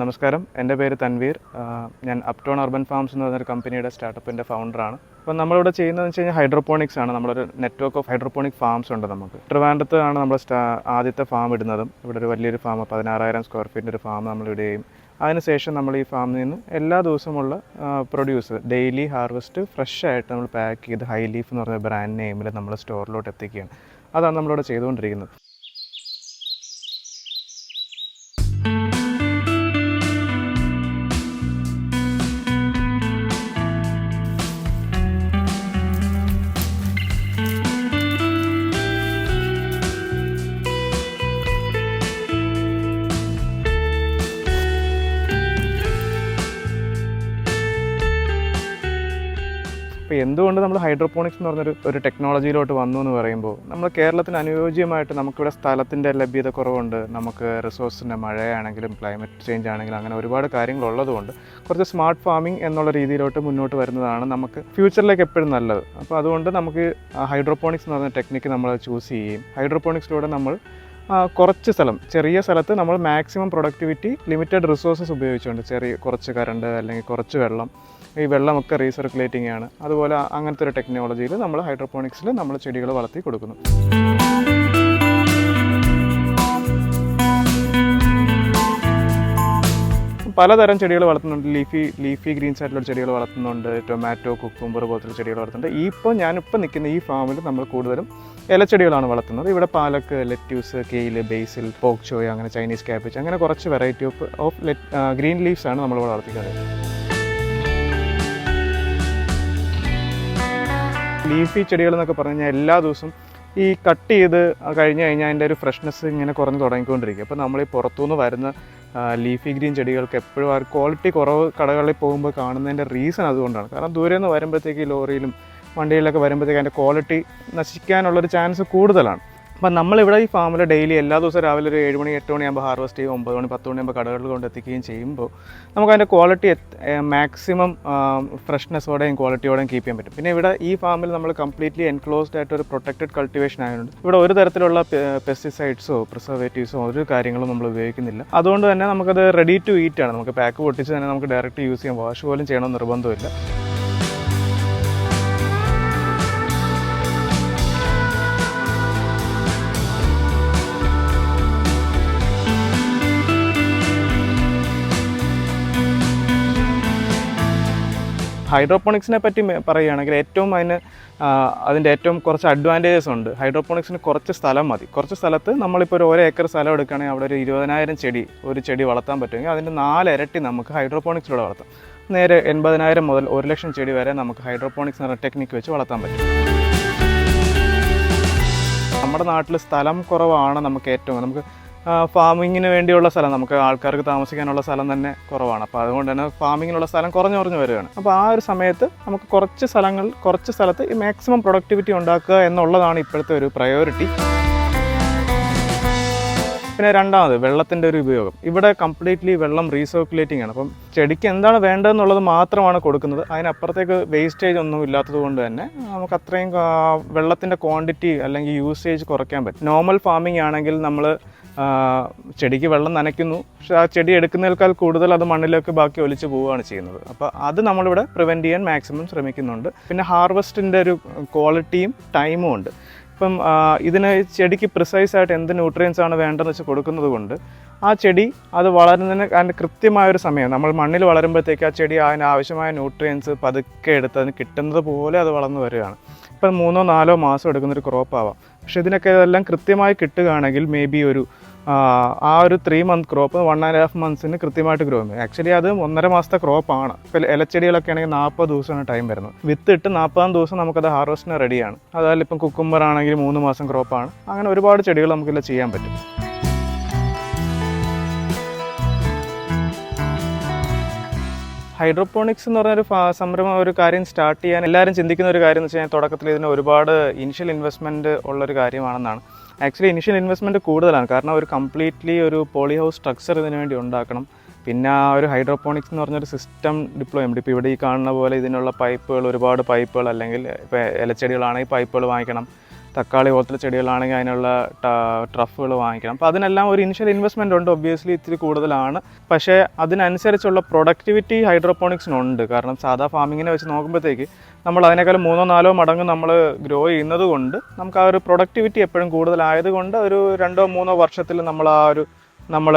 നമസ്കാരം. എന്റെ പേര് തൻവീർ. ഞാൻ അപ്ടോൺ അർബൻ ഫാംസ് എന്ന് പറഞ്ഞൊരു കമ്പനിയുടെ സ്റ്റാർട്ടപ്പിന്റെ ഫൗണ്ടറാണ്. അപ്പോൾ നമ്മളിവിടെ ചെയ്യുന്നതെന്ന് വെച്ച് കഴിഞ്ഞാൽ ഹൈഡ്രോപോണിക്സ് ആണ്. നമ്മളൊരു നെറ്റ്വർക്ക് ഓഫ് ഹൈഡ്രോപോണിക് ഫാംസ് ഉണ്ട് നമുക്ക്. ട്രിവാൻഡ്രത്ത് ആണ് നമ്മൾ ആദ്യത്തെ ഫാം ഇടുന്നതും. ഇവിടെ ഒരു വലിയൊരു ഫാം പതിനാറായിരം സ്ക്വയർ ഫീറ്റിന്റെ ഒരു ഫാം നമ്മൾ ഇടുകയും. അതിനുശേഷം നമ്മൾ ഈ ഫാമിൽ നിന്ന് എല്ലാ ദിവസമുള്ള പ്രൊഡ്യൂസ് ഡെയിലി ഹാർവെസ്റ്റ് ഫ്രഷ് ആയിട്ട് നമ്മൾ പാക്ക് ചെയ്ത് ഹൈ ലീഫ് എന്ന് പറഞ്ഞ ബ്രാൻഡ് നെയിമിൽ നമ്മൾ സ്റ്റോറിലോട്ട് എത്തിക്കുകയാണ്. അതാണ് നമ്മളിവിടെ ചെയ്തുകൊണ്ടിരിക്കുന്നത്. അപ്പോൾ എന്തുകൊണ്ട് നമ്മൾ ഹൈഡ്രോപോണിക്സ് എന്ന് പറഞ്ഞൊരു ഒരു ടെക്നോളജിയിലോട്ട് വന്നു എന്ന് പറയുമ്പോൾ നമ്മൾ കേരളത്തിന് അനുയോജ്യമായിട്ട് നമുക്കിവിടെ സ്ഥലത്തിന്റെ ലഭ്യത കുറവുണ്ട്. നമുക്ക് റിസോഴ്സിന്റെ മഴയാണെങ്കിലും ക്ലൈമറ്റ് ചേഞ്ച് ആണെങ്കിലും അങ്ങനെ ഒരുപാട് കാര്യങ്ങൾ ഉള്ളതുകൊണ്ട് കുറച്ച് സ്മാർട്ട് ഫാമിംഗ് എന്നുള്ള രീതിയിലോട്ട് മുന്നോട്ട് വരുന്നതാണ് നമുക്ക് ഫ്യൂച്ചറിലേക്ക് എപ്പോഴും നല്ലത്. അപ്പോൾ അതുകൊണ്ട് നമുക്ക് ഹൈഡ്രോപോണിക്സ് എന്ന് പറഞ്ഞ ടെക്നിക്ക് നമ്മൾ ചൂസ് ചെയ്യുകയും ഹൈഡ്രോപോണിക്സിലൂടെ നമ്മൾ കുറച്ച് സ്ഥലം ചെറിയ സ്ഥലത്ത് നമ്മൾ മാക്സിമം പ്രൊഡക്ടിവിറ്റി ലിമിറ്റഡ് റിസോഴ്സസ് ഉപയോഗിച്ചുകൊണ്ട് ചെറിയ കുറച്ച് കറണ്ട് അല്ലെങ്കിൽ കുറച്ച് വെള്ളം ഈ വെള്ളമൊക്കെ റീസർക്കുലേറ്റിംഗ് ആണ്. അതുപോലെ അങ്ങനത്തെ ഒരു ടെക്നോളജിയിൽ നമ്മൾ ഹൈഡ്രോപോണിക്സിൽ നമ്മൾ ചെടികൾ വളർത്തി കൊടുക്കുന്നു. പലതരം ചെടികൾ വളർത്തുന്നുണ്ട്. ലീഫി ലീഫി ഗ്രീൻസ് ആയിട്ടുള്ള ചെടികൾ വളർത്തുന്നുണ്ട്. ടൊമാറ്റോ കുക്കുംബർ പോലത്തെ ചെടികൾ വളർത്തുന്നുണ്ട്. ഇപ്പോൾ ഞാനിപ്പോൾ നിൽക്കുന്ന ഈ ഫാമിൽ നമ്മൾ കൂടുതലും ഇലച്ചെടികളാണ് വളർത്തുന്നത്. ഇവിടെ പാലക്ക് ലെറ്റ്യൂസ് കെയിൽ ബേസിൽ പോക്ചോയ് അങ്ങനെ ചൈനീസ് ക്യാബേജ് അങ്ങനെ കുറച്ച് variety of of green leaves ആണ് നമ്മൾ വളർത്തിക്കുന്നത് ലീഫി ചെടികൾ എന്നൊക്കെ പറഞ്ഞു കഴിഞ്ഞാൽ എല്ലാ ദിവസവും ഈ കട്ട് ചെയ്ത് കഴിഞ്ഞ് കഴിഞ്ഞാൽ അതിന്റെ ഒരു ഫ്രഷ്നെസ് ഇങ്ങനെ കുറഞ്ഞ് തുടങ്ങിക്കൊണ്ടിരിക്കും. അപ്പോൾ നമ്മൾ ഈ പുറത്തുനിന്ന് വരുന്ന ലീഫി ഗ്രീൻ ചെടികൾക്ക് എപ്പോഴും ആ ക്വാളിറ്റി കുറവ് കടകളിൽ പോകുമ്പോൾ കാണുന്നതിന്റെ റീസൺ അതുകൊണ്ടാണ്. കാരണം ദൂരെ നിന്ന് വരുമ്പോഴത്തേക്ക് ലോറിയിലും വണ്ടിയിലൊക്കെ വരുമ്പോഴത്തേക്ക് അതിന്റെ ക്വാളിറ്റി നശിക്കാനുള്ളൊരു ചാൻസ് കൂടുതലാണ്. അപ്പം നമ്മളിവിടെ ഈ ഫാമിൽ ഡെയിലി എല്ലാ ദിവസവും രാവിലെ ഒരു ഏഴ് മണി എട്ട് മണിയാകുമ്പോൾ ഹാർവസ്റ്റ് ചെയ്യും ഒമ്പത് മണി പത്ത് മണിയാകുമ്പോൾ കടകളിൽ കൊണ്ട് എത്തിക്കുകയും ചെയ്യുമ്പോൾ നമുക്ക് അതിന്റെ ക്വാളിറ്റി മാക്സിമം ഫ്രഷ്നെസ്സോടെയും ക്വാളിറ്റിയോടെയും കീപ്പ് ചെയ്യാൻ പറ്റും. പിന്നെ ഇവിടെ ഈ ഫാമിൽ നമ്മൾ കംപ്ലീറ്റ്ലി എൻക്ലോസ്ഡ് ആയിട്ട് ഒരു പ്രൊട്ടക്റ്റഡ് കൾട്ടിവേഷൻ ആയതുകൊണ്ട് ഇവിടെ ഒരു തരത്തിലുള്ള പെസ്റ്റിസൈഡ്സോ പ്രിസർവേറ്റീവ്സോ ഒരു കാര്യങ്ങളും നമ്മൾ ഉപയോഗിക്കുന്നില്ല. അതുകൊണ്ട് തന്നെ നമുക്കത് റെഡി ടു ഈറ്റ് ആണ്. നമുക്ക് പാക്ക് പൊട്ടിച്ച് തന്നെ നമുക്ക് ഡയറക്റ്റ് യൂസ് ചെയ്യാം. വാഷ് പോലും ചെയ്യണമെന്ന് നിർബന്ധമില്ല ഹൈഡ്രോപോണിക്സിനെ പറ്റി പറയുകയാണെങ്കിൽ ഏറ്റവും അതിന് അതിന്റെ ഏറ്റവും കുറച്ച് അഡ്വാന്റേജസ് ഉണ്ട്. ഹൈഡ്രോപോണിക്സിന് കുറച്ച് സ്ഥലം മതി. കുറച്ച് സ്ഥലത്ത് നമ്മളിപ്പോൾ ഒരു ഒരു ഏക്കർ സ്ഥലം എടുക്കുകയാണെങ്കിൽ അവിടെ ഒരു ഇരുപതിനായിരം ചെടി ഒരു ചെടി വളർത്താൻ പറ്റുമെങ്കിൽ അതിന്റെ നാല് ഇരട്ടി നമുക്ക് ഹൈഡ്രോപോണിക്സിലൂടെ വളർത്താം. നേരെ എൺപതിനായിരം മുതൽ ഒരു ലക്ഷം ചെടി വരെ നമുക്ക് ഹൈഡ്രോപോണിക്സ് എന്ന ടെക്നിക്ക് വെച്ച് വളർത്താൻ പറ്റും. നമ്മുടെ നാട്ടിൽ സ്ഥലം കുറവാണ് നമുക്ക് ഏറ്റവും നമുക്ക് ഫാമിങ്ങിന് വേണ്ടിയുള്ള സ്ഥലം. നമുക്ക് ആൾക്കാർക്ക് താമസിക്കാനുള്ള സ്ഥലം തന്നെ കുറവാണ്. അപ്പോൾ അതുകൊണ്ട് തന്നെ ഫാമിങ്ങിനുള്ള സ്ഥലം കുറഞ്ഞു കുറഞ്ഞു വരികയാണ്. അപ്പോൾ ആ ഒരു സമയത്ത് നമുക്ക് കുറച്ച് സ്ഥലങ്ങൾ കുറച്ച് സ്ഥലത്ത് ഈ മാക്സിമം പ്രൊഡക്ടിവിറ്റി ഉണ്ടാക്കുക എന്നുള്ളതാണ് ഇപ്പോഴത്തെ ഒരു പ്രയോറിറ്റി പിന്നെ രണ്ടാമത് വെള്ളത്തിന്റെ ഒരു ഉപയോഗം. ഇവിടെ കംപ്ലീറ്റ്ലി വെള്ളം റീസർക്കുലേറ്റിംഗ് ആണ്. അപ്പം ചെടിക്ക് എന്താണ് വേണ്ടതെന്നുള്ളത് മാത്രമാണ് കൊടുക്കുന്നത്. അതിനപ്പുറത്തേക്ക് വേസ്റ്റേജ് ഒന്നും ഇല്ലാത്തത് കൊണ്ട് തന്നെ നമുക്ക് അത്രയും വെള്ളത്തിന്റെ ക്വാണ്ടിറ്റി അല്ലെങ്കിൽ യൂസേജ് കുറയ്ക്കാൻ പറ്റും. നോർമൽ ഫാമിംഗ് ആണെങ്കിൽ നമ്മൾ ചെടിക്ക് വെള്ളം നനയ്ക്കുന്നു. പക്ഷെ ആ ചെടി എടുക്കുന്നതിനേക്കാൾ കൂടുതൽ അത് മണ്ണിലേക്ക് ബാക്കി ഒലിച്ച് പോവുകയാണ് ചെയ്യുന്നത്. അപ്പോൾ അത് നമ്മളിവിടെ പ്രിവെന്റ് ചെയ്യാൻ മാക്സിമം ശ്രമിക്കുന്നുണ്ട്. പിന്നെ ഹാർവസ്റ്റിന്റെ ഒരു ക്വാളിറ്റിയും ടൈമും ഉണ്ട്. ഇപ്പം ഇതിന് ചെടിക്ക് പ്രിസൈസ് ആയിട്ട് എന്ത് ന്യൂട്രിയൻസ് ആണ് വേണ്ടതെന്ന് വെച്ച് കൊടുക്കുന്നത് കൊണ്ട് ആ ചെടി അത് വളരുന്നതിന് അതിന്റെ കൃത്യമായൊരു സമയം. നമ്മൾ മണ്ണിൽ വളരുമ്പോഴത്തേക്ക് ആ ചെടി അതിന് ആവശ്യമായ ന്യൂട്രിയൻസ് പതുക്കെ എടുത്ത് അതിന് കിട്ടുന്നത് പോലെ അത് വളർന്നു വരികയാണ്. ഇപ്പം മൂന്നോ നാലോ മാസം എടുക്കുന്നൊരു ക്രോപ്പ് ആവാം. പക്ഷെ ഇതിനൊക്കെ ഇതെല്ലാം കൃത്യമായി കിട്ടുകയാണെങ്കിൽ മേ ബി ഒരു ആ, ഒരു three month crop one and half മന്ത്സിന് കൃത്യമായിട്ട് ഗ്രോ ചെയ്യും ആക്ച്വലി അത് ഒന്നര മാസത്തെ ക്രോപ്പാണ് ഇപ്പോൾ ഇലച്ചെടികളൊക്കെ ആണെങ്കിൽ നാൽപ്പത് ദിവസമാണ് ടൈം വരുന്നത്. വിത്ത് ഇട്ട് നാൽപ്പതാം ദിവസം നമുക്കത് ഹാർവസ്റ്റിന് റെഡിയാണ് അതായത് ഇപ്പം കുക്കുംബർ ആണെങ്കിൽ മൂന്ന് മാസം ക്രോപ്പാണ് അങ്ങനെ ഒരുപാട് ചെടികൾ നമുക്കിതിൽ ചെയ്യാൻ പറ്റും. ഹൈഡ്രോപോണിക്സ് എന്ന് പറഞ്ഞൊരു സംരംഭം ഒരു കാര്യം സ്റ്റാർട്ട് ചെയ്യാൻ എല്ലാവരും ചിന്തിക്കുന്ന ഒരു കാര്യം എന്ന് വെച്ച് കഴിഞ്ഞാൽ തുടക്കത്തിൽ ഇതിന് ഒരുപാട് ഇനിഷ്യൽ ഇൻവെസ്റ്റ്മെന്റ് ഉള്ളൊരു കാര്യമാണെന്നാണ്. ആക്ച്വലി ഇനിഷ്യൽ ഇൻവെസ്റ്റ്മെന്റ് കൂടുതലാണ്. കാരണം ഒരു കംപ്ലീറ്റ്ലി ഒരു പോളി ഹൗസ് സ്ട്രക്ചർ ഇതിനു വേണ്ടി ഉണ്ടാക്കണം. പിന്നെ ആ ഒരു ഹൈഡ്രോപോണിക്സ് എന്ന് പറഞ്ഞൊരു സിസ്റ്റം ഡിപ്ലോയ്മെന്റ് ഇപ്പോൾ ഇവിടെ ഈ കാണുന്ന പോലെ ഇതിനുള്ള പൈപ്പുകൾ ഒരുപാട് പൈപ്പുകൾ അല്ലെങ്കിൽ ഇപ്പോൾ ഇലച്ചെടികളാണെങ്കിൽ പൈപ്പുകൾ വാങ്ങിക്കണം. തക്കാളി പോലത്തെ ചെടികളാണെങ്കിൽ അതിനുള്ള ട്രഫുകൾ വാങ്ങിക്കണം. അപ്പോൾ അതിനെല്ലാം ഒരു ഇനിഷ്യൽ ഇൻവെസ്റ്റ്മെന്റ് ഉണ്ട് ഒബ്വിയസ്ലി ഇത്തിരി കൂടുതലാണ്. പക്ഷേ അതിനനുസരിച്ചുള്ള പ്രൊഡക്ടിവിറ്റി ഹൈഡ്രോപോണിക്സിനുണ്ട് കാരണം സാധാ ഫാമിങ്ങിനെ വെച്ച് നോക്കുമ്പോഴത്തേക്ക് നമ്മൾ അതിനേക്കാൾ മൂന്നോ നാലോ മടങ്ങ് നമ്മൾ ഗ്രോ ചെയ്യുന്നത് കൊണ്ട് നമുക്ക് ആ ഒരു പ്രൊഡക്ടിവിറ്റി എപ്പോഴും കൂടുതലായതുകൊണ്ട് ഒരു രണ്ടോ മൂന്നോ വർഷത്തിൽ നമ്മൾ ആ ഒരു നമ്മൾ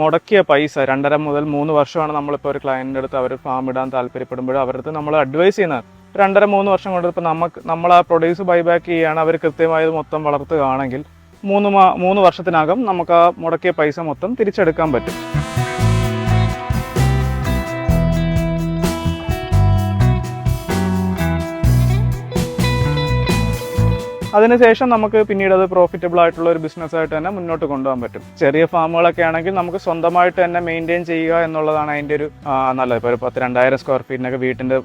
മുടക്കിയ പൈസ രണ്ടര മുതൽ മൂന്ന് വർഷമാണ് നമ്മളിപ്പോൾ ഒരു ക്ലയന്റിന്റെ അടുത്ത് അവർ ഫാം ഇടാൻ താല്പര്യപ്പെടുമ്പോൾ അവരുടെ അടുത്ത് നമ്മൾ അഡ്വൈസ് ചെയ്യുന്നത്. രണ്ടര മൂന്ന് വർഷം കൊണ്ട് ഇപ്പോൾ നമുക്ക് നമ്മൾ ആ പ്രൊഡ്യൂസ് ബൈബാക്ക് ചെയ്യുകയാണ് അവർ കൃത്യമായത് മൊത്തം വളർത്തുകയാണെങ്കിൽ മൂന്ന് മാ മൂന്ന് വർഷത്തിനകം നമുക്ക് ആ മുടക്കിയ പൈസ മൊത്തം തിരിച്ചെടുക്കാൻ പറ്റും. അതിനുശേഷം നമുക്ക് പിന്നീട് അത് പ്രോഫിറ്റബിൾ ആയിട്ടുള്ള ഒരു ബിസിനസ് ആയിട്ട് തന്നെ മുന്നോട്ട് കൊണ്ടുപോകാൻ പറ്റും. ചെറിയ ഫാമുകളൊക്കെ ആണെങ്കിൽ നമുക്ക് സ്വന്തമായിട്ട് തന്നെ മെയിന്റെയിൻ ചെയ്യുക എന്നുള്ളതാണ് അതിന്റെ ഒരു നല്ലത്. ഇപ്പോൾ ഒരു പത്ത് രണ്ടായിരം സ്ക്വയർ ഫീറ്റിനൊക്കെ വീട്ടിന്റെ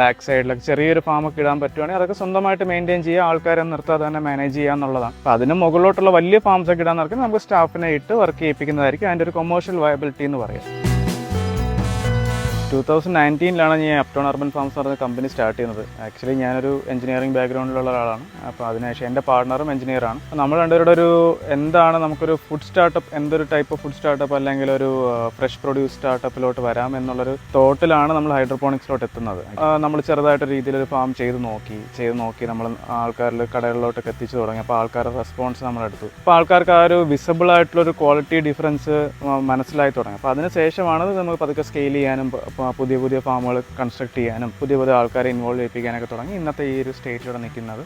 ബാക്ക് സൈഡിലൊക്കെ ചെറിയൊരു ഫാമൊക്കെ ഇടാൻ പറ്റുവാണെങ്കിൽ അതൊക്കെ സ്വന്തമായിട്ട് മെയിന്റെയിൻ ചെയ്യുക ആൾക്കാരെ നിർത്താതെ തന്നെ മാനേജ് ചെയ്യുക എന്നുള്ളതാണ്. അപ്പോൾ അതിന് മുകളിലോട്ടുള്ള വലിയ ഫാംസ് ഒക്കെ ഇടാൻ നടക്കുന്നത് നമുക്ക് സ്റ്റാഫിനെ ഇട്ട് വർക്ക് ചെയ്യിപ്പിക്കുന്നതായിരിക്കും അതിന്റെ ഒരു കൊമേഴ്ഷ്യൽ വയബിലിറ്റി എന്ന് പറയും. ടൂ തൗസൻഡ് നയന്റീനിലാണ് ഞാൻ അപ്ടോൺ അർബൻ ഫാംസ് പറഞ്ഞ കമ്പനി സ്റ്റാർട്ട് ചെയ്യുന്നത്. ആക്ച്വലി ഞാനൊരു എഞ്ചിനീയറിംഗ് ബാക്ക്ഗ്രൗണ്ടിലുള്ള ഒരാളാണ്. അപ്പോൾ അതിനുശേഷം എന്റെ പാർട്ണറും എഞ്ചിനീയറാണ് നമ്മൾ രണ്ടുപേരുടെ ഒരു എന്താണ് നമുക്കൊരു ഫുഡ് സ്റ്റാർട്ടപ്പ് എന്തൊരു ടൈപ്പ് ഓഫ് ഫുഡ് സ്റ്റാർട്ടപ്പ് അല്ലെങ്കിൽ ഒരു ഫ്രഷ് പ്രൊഡ്യൂസ് സ്റ്റാർട്ടപ്പിലോട്ട് വരാം എന്നുള്ളൊരു തോട്ടിലാണ് നമ്മൾ ഹൈഡ്രോപോണിക്സിലോട്ട് എത്തുന്നത്. നമ്മൾ ചെറുതായിട്ട് രീതിയിൽ ഒരു ഫാം ചെയ്ത് നോക്കി ചെയ്ത് നോക്കി നമ്മൾ ആൾക്കാരിൽ കടകളിലോട്ടൊക്കെ എത്തിച്ചു തുടങ്ങി. അപ്പോൾ ആൾക്കാരുടെ റെസ്പോൺസ് നമ്മളെടുത്തു അപ്പോൾ ആൾക്കാർക്ക് ആ ഒരു വിസിബിൾ ആയിട്ടുള്ള ഒരു ക്വാളിറ്റി ഡിഫറൻസ് മനസ്സിലായി തുടങ്ങി. അപ്പോൾ അതിനുശേഷമാണ് നമ്മൾ പതുക്കെ സ്കെയിൽ ചെയ്യാനും പുതിയ പുതിയ ഫാമുകൾ കൺസ്ട്രക്ട് ചെയ്യാനും പുതിയ പുതിയ ആൾക്കാരെ ഇൻവോൾവ് ചെയ്യിപ്പിക്കാനൊക്കെ തുടങ്ങി. ഇന്നത്തെ ഈ ഒരു സ്റ്റേജിലൂടെ നിൽക്കുന്നത്.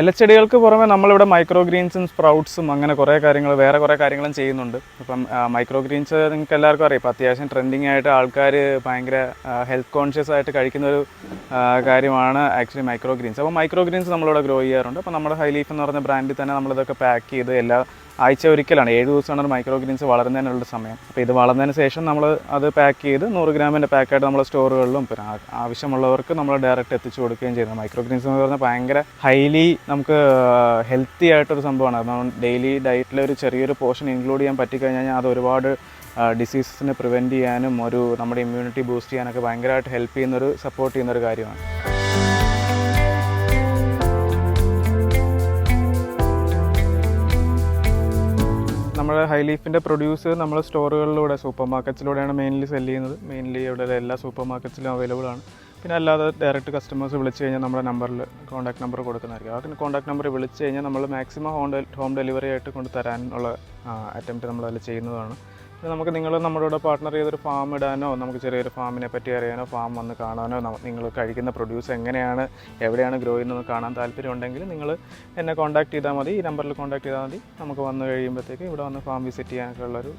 ഇലച്ചെടികൾക്ക് പുറമെ നമ്മളിവിടെ മൈക്രോ ഗ്രീൻസും സ്പ്രൗട്ട്സും അങ്ങനെ കുറേ കാര്യങ്ങൾ വേറെ കുറേ കാര്യങ്ങളും ചെയ്യുന്നുണ്ട്. അപ്പം മൈക്രോ ഗ്രീൻസ് നിങ്ങൾക്ക് എല്ലാവർക്കും അറിയാം. ഇപ്പം അത്യാവശ്യം ട്രെൻഡിങ് ആയിട്ട് ആൾക്കാർ ഭയങ്കര ഹെൽത്ത് കോൺഷ്യസ് ആയിട്ട് കഴിക്കുന്ന ഒരു കാര്യമാണ് ആക്ച്വലി മൈക്രോ ഗ്രീൻസ് അപ്പോൾ മൈക്രോ ഗ്രീൻസ് നമ്മളിവിടെ ഗ്രോ ചെയ്യാറുണ്ട്. അപ്പോൾ നമ്മുടെ ഹൈ ലീഫ് എന്ന് പറഞ്ഞ ബ്രാൻഡിൽ തന്നെ നമ്മളിതൊക്കെ പാക്ക് ചെയ്ത് എല്ലാ ആഴ്ച ഒരിക്കലാണ്. ഏഴ് ദിവസമാണ് മൈക്രോ ഗ്രീൻസ് വളരുന്നതിനുള്ള സമയം. അപ്പോൾ ഇത് വളർന്നതിന് ശേഷം നമ്മൾ അത് പാക്ക് ചെയ്ത് നൂറ് ഗ്രാമിന്റെ പാക്കായിട്ട് നമ്മൾ സ്റ്റോറുകളിലും പിന്നെ ആവശ്യമുള്ളവർക്ക് നമ്മൾ ഡയറക്റ്റ് എത്തിച്ചു കൊടുക്കുകയും ചെയ്യുന്നത് മൈക്രോ ഗ്രീൻസ് എന്ന് പറഞ്ഞാൽ ഭയങ്കര ഹൈലി നമുക്ക് ഹെൽത്തി ആയിട്ടൊരു സംഭവമാണ്. കാരണം ഡെയിലി ഡയറ്റിൽ ഒരു ചെറിയൊരു പോർഷൻ ഇൻക്ലൂഡ് ചെയ്യാൻ പറ്റിക്കഴിഞ്ഞാൽ അത് ഒരുപാട് ഡിസീസസിനെ പ്രിവെന്റ് ചെയ്യാനും ഒരു നമ്മുടെ ഇമ്മ്യൂണിറ്റി ബൂസ്റ്റ് ചെയ്യാനൊക്കെ ഭയങ്കരമായിട്ട് ഹെൽപ്പ് ചെയ്യുന്നൊരു സപ്പോർട്ട് ചെയ്യുന്നൊരു കാര്യമാണ്. ഹൈ ലീഫിന്റെ പ്രൊഡ്യൂസ് നമ്മൾ സ്റ്റോറുകളിലൂടെ സൂപ്പർ മാർക്കറ്റ്സിലൂടെയാണ് മെയിൻലി സെൽ ചെയ്യുന്നത്. മെയിൻലി ഇവിടെ എല്ലാ സൂപ്പർ മാർക്കറ്റ്സിലും അവൈലബിൾ ആണ്. പിന്നെ അല്ലാതെ ഡയറക്റ്റ് കസ്റ്റമേഴ്സ് വിളിച്ച് കഴിഞ്ഞാൽ നമ്മുടെ നമ്പറിൽ കോൺടാക്ട് നമ്പർ കൊടുക്കുന്നതായിരിക്കും. ആ കോൺടാക്ട് നമ്പർ വിളിച്ച് കഴിഞ്ഞാൽ നമ്മൾ മാക്സിമം ഹോം ഹോം ഡെലിവറി ആയിട്ട് കൊണ്ട് തരാനുള്ള അറ്റംപ്റ്റ് നമ്മൾ അതിൽ ചെയ്യുന്നതാണ്. നമുക്ക് നിങ്ങൾ നമ്മുടെ കൂടെ പാർട്ട്ണർ ചെയ്തൊരു ഫാം ഇടാനോ നമുക്ക് ചെറിയൊരു ഫാമിനെ പറ്റി അറിയാനോ ഫാം വന്ന് കാണാനോ നിങ്ങൾ കഴിക്കുന്ന പ്രൊഡ്യൂസ് എങ്ങനെയാണ് എവിടെയാണ് ഗ്രോ ചെയ്യുന്നത് കാണാൻ താല്പര്യം ഉണ്ടെങ്കിൽ നിങ്ങൾ എന്നെ കോൺടാക്ട് ചെയ്താൽ മതി. ഈ നമ്പറിൽ കോൺടാക്ട് ചെയ്താൽ മതി. നമുക്ക് വന്ന് കഴിയുമ്പോഴത്തേക്ക് ഇവിടെ വന്ന് ഫാം വിസിറ്റ് ചെയ്യാനൊക്കെ ഉള്ളൊരു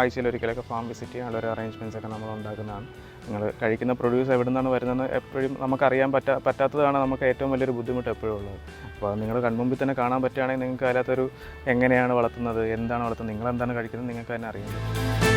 ആഴ്ചയിലൊരിക്കലൊക്കെ ഫാം വിസിറ്റ് ചെയ്യാനുള്ള ഒരു അറേഞ്ച്മെന്റ്സ് ഒക്കെ നമ്മൾ ഉണ്ടാക്കുന്നതാണ്. നിങ്ങൾ കഴിക്കുന്ന പ്രൊഡ്യൂസ് എവിടെ നിന്നാണ് വരുന്നതെന്ന് എപ്പോഴും നമുക്കറിയാൻ പറ്റാ പറ്റാത്തതാണ് നമുക്ക് ഏറ്റവും വലിയൊരു ബുദ്ധിമുട്ട് എപ്പോഴും ഉള്ളത്. അപ്പോൾ അത് നിങ്ങൾ കൺമുമ്പിൽ തന്നെ കാണാൻ പറ്റുകയാണെങ്കിൽ നിങ്ങൾക്ക് അതിനകത്തൊരു എങ്ങനെയാണ് വളർത്തുന്നത് എന്താണ് വളർത്തുന്നത് നിങ്ങളെന്താണ് കഴിക്കുന്നത് നിങ്ങൾക്ക് തന്നെ അറിയാം